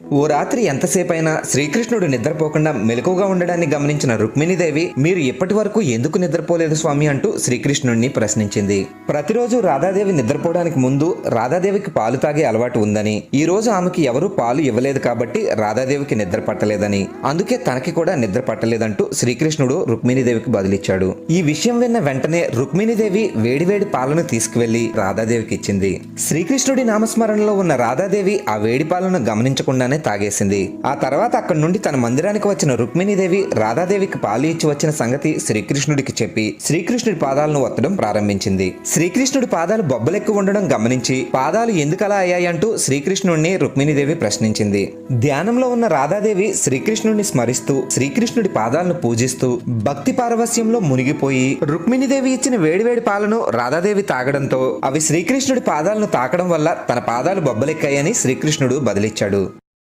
ఓ రాత్రి ఎంతసేపైనా శ్రీకృష్ణుడు నిద్రపోకుండా మెలకుగా ఉండడాన్ని గమనించిన రుక్మిణీదేవి మీరు ఇప్పటి వరకు ఎందుకు నిద్రపోలేదు స్వామి? అంటూ శ్రీకృష్ణుడిని ప్రశ్నించింది. ప్రతిరోజు రాధాదేవి నిద్రపోవడానికి ముందు రాధాదేవికి పాలు తాగే అలవాటు ఉందని ఈ రోజు ఆమెకి ఎవరూ పాలు ఇవ్వలేదు కాబట్టి రాధాదేవికి నిద్ర పట్టలేదని అందుకే తనకి కూడా నిద్ర పట్టలేదంటూ శ్రీకృష్ణుడు రుక్మిణీదేవికి బదులిచ్చాడు. ఈ విషయం విన్న వెంటనే రుక్మిణీదేవి వేడివేడి పాలను తీసుకువెళ్ళి రాధాదేవికి ఇచ్చింది. శ్రీకృష్ణుడి నామస్మరణలో ఉన్న రాధాదేవి ఆ వేడి పాలను గమనించకుండా గమనించకుండానే తాగేసింది. ఆ తర్వాత అక్కడి నుండి తన మందిరానికి వచ్చిన రుక్మిణీదేవి రాధాదేవికి పాలు ఇచ్చి వచ్చిన సంగతి శ్రీకృష్ణుడికి చెప్పి శ్రీకృష్ణుడి పాదాలను ఒత్తడం ప్రారంభించింది. శ్రీకృష్ణుడి పాదాలు బొబ్బలెక్కు ఉండడం గమనించి పాదాలు ఎందుకలా అయ్యాయంటూ శ్రీకృష్ణుడిని రుక్మిణీదేవి ప్రశ్నించింది. ధ్యానంలో ఉన్న రాధాదేవి శ్రీకృష్ణుడిని స్మరిస్తూ శ్రీకృష్ణుడి పాదాలను పూజిస్తూ భక్తి పారవస్యంలో మునిగిపోయి రుక్మిణీదేవి ఇచ్చిన వేడివేడి పాలను రాధాదేవి తాగడంతో అవి శ్రీకృష్ణుడి పాదాలను తాకడం వల్ల తన పాదాలు బొబ్బలెక్కాయని శ్రీకృష్ణుడు బదిలిచ్చాడు.